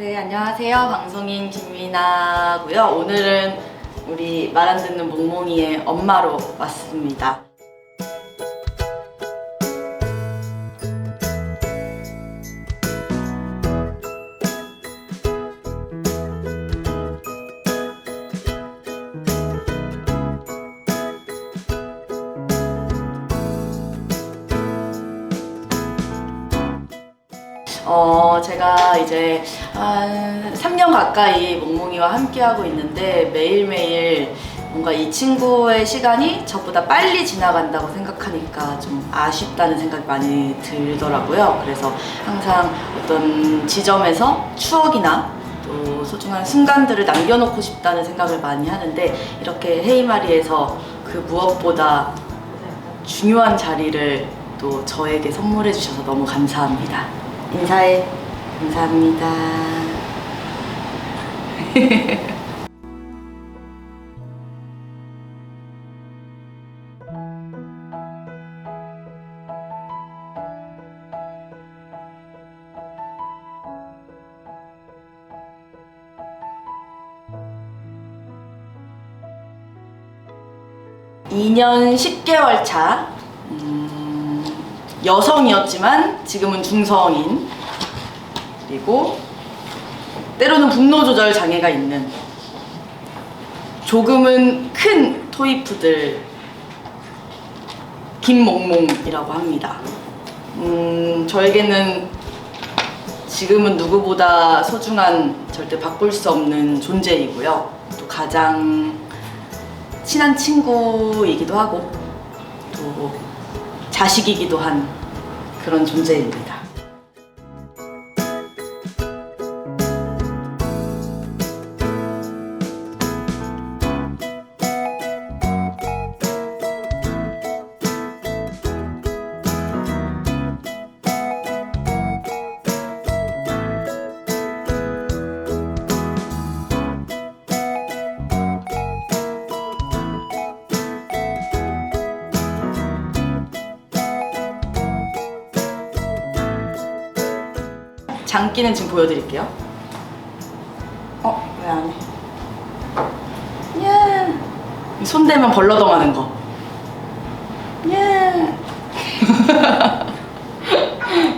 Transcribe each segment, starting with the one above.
안녕하세요. 방송인 김미나고요. 오늘은 우리 말 안 듣는 몽몽이의 엄마로 왔습니다. 어, 제가 이제 한 3년 가까이 몽몽이와 함께하고 있는데 매일매일 뭔가 이 친구의 시간이 저보다 빨리 지나간다고 생각하니까 좀 아쉽다는 생각이 많이 들더라고요. 그래서 항상 어떤 지점에서 추억이나 또 소중한 순간들을 남겨놓고 싶다는 생각을 많이 하는데 이렇게 헤이마리에서 그 무엇보다 중요한 자리를 또 저에게 선물해 주셔서 너무 감사합니다. 인사해. 감사합니다. 이년 10개월 차 음, 여성이었지만 지금은 중성인 그리고 때로는 분노 조절 장애가 있는 조금은 큰 토이푸들 김몽몽이라고 합니다. 음, 저에게는 지금은 누구보다 소중한 절대 바꿀 수 없는 존재이고요. 또 가장 친한 친구이기도 하고 또 자식이기도 한 그런 존재입니다. 장기는 지금 보여드릴게요. 어, 왜 안 해? 야, 손 대면 벌러덩하는 거. 야,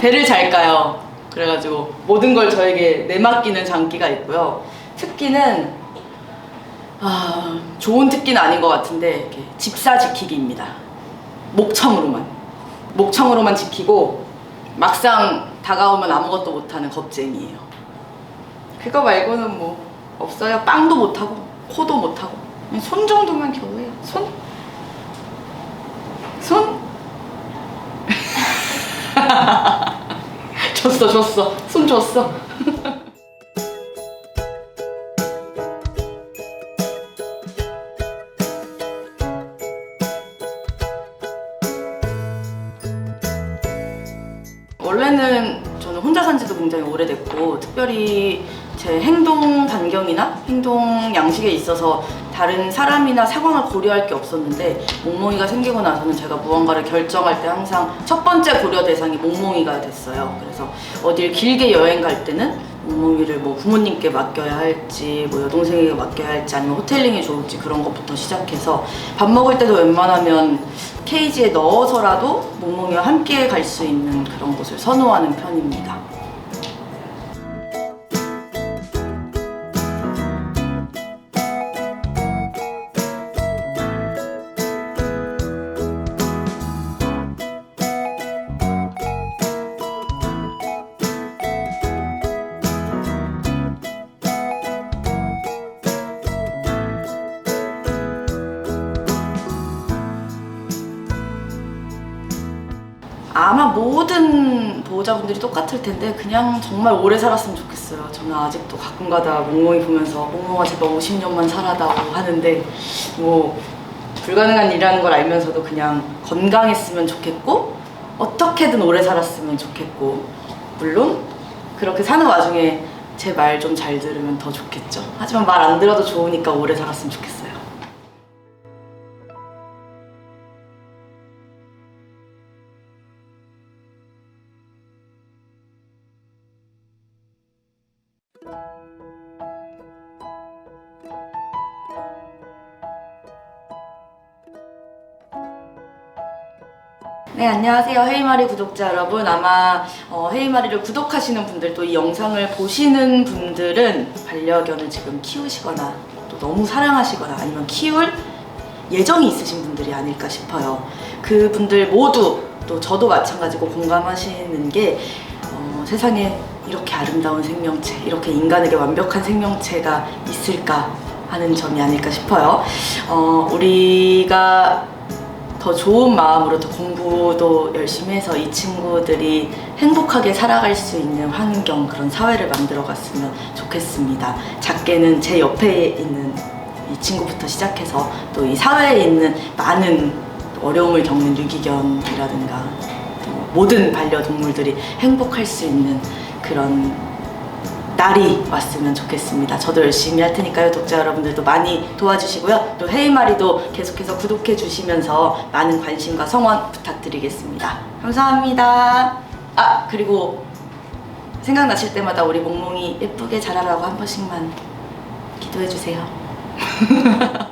배를 잘 까요. 그래가지고 모든 걸 저에게 내맡기는 장기가 있고요. 특기는 아, 좋은 특기는 아닌 것 같은데 이렇게 집사 지키기입니다. 목청으로만 목청으로만 지키고 막상 다가오면 아무것도 못하는 겁쟁이에요. 그거 말고는 뭐 없어요. 빵도 못하고 코도 못하고 손 정도만 겨우 해요. 손? 손? 줬어 줬어 손 줬어. 원래는 저는 혼자 산 지도 굉장히 오래됐고 특별히 제 행동 반경이나 행동 양식에 있어서 다른 사람이나 상황을 고려할 게 없었는데 몽몽이가 생기고 나서는 제가 무언가를 결정할 때 항상 첫 번째 고려 대상이 몽몽이가 됐어요. 그래서 어딜 길게 여행 갈 때는 몽몽이를 뭐 부모님께 맡겨야 할지 뭐 여동생에게 맡겨야 할지 아니면 호텔링이 좋을지 그런 것부터 시작해서 밥 먹을 때도 웬만하면 케이지에 넣어서라도 몽몽이와 함께 갈 수 있는 그런 곳을 선호하는 편입니다. 아마 모든 보호자분들이 똑같을 텐데 그냥 정말 오래 살았으면 좋겠어요. 저는 아직도 가끔가다 몽몽이 보면서 몽몽아 제발 50년만 살아다오 하는데 뭐 불가능한 일이라는 걸 알면서도 그냥 건강했으면 좋겠고 어떻게든 오래 살았으면 좋겠고 물론 그렇게 사는 와중에 제 말 좀 잘 들으면 더 좋겠죠. 하지만 말 안 들어도 좋으니까 오래 살았으면 좋겠어요. 네, 안녕하세요. 헤이마리 구독자 여러분. 아마 어, 헤이마리를 구독하시는 분들도 이 영상을 보시는 분들은 반려견을 지금 키우시거나 또 너무 사랑하시거나 아니면 키울 예정이 있으신 분들이 아닐까 싶어요. 그분들 모두 또 저도 마찬가지고 공감하시는 게 어, 세상에 이렇게 아름다운 생명체, 이렇게 인간에게 완벽한 생명체가 있을까 하는 점이 아닐까 싶어요. 어, 우리가 더 좋은 마음으로 더 공부도 열심히 해서 이 친구들이 행복하게 살아갈 수 있는 환경 그런 사회를 만들어 갔으면 좋겠습니다. 작게는 제 옆에 있는 이 친구부터 시작해서 또 이 사회에 있는 많은 어려움을 겪는 유기견이라든가 또 모든 반려동물들이 행복할 수 있는 그런 날이 왔으면 좋겠습니다. 저도 열심히 할 테니까요. 독자 여러분들도 많이 도와주시고요. 또 헤이마리도 계속해서 구독해 주시면서 많은 관심과 성원 부탁드리겠습니다. 감사합니다. 아 그리고 생각나실 때마다 우리 몽몽이 예쁘게 자라라고 한 번씩만 기도해 주세요.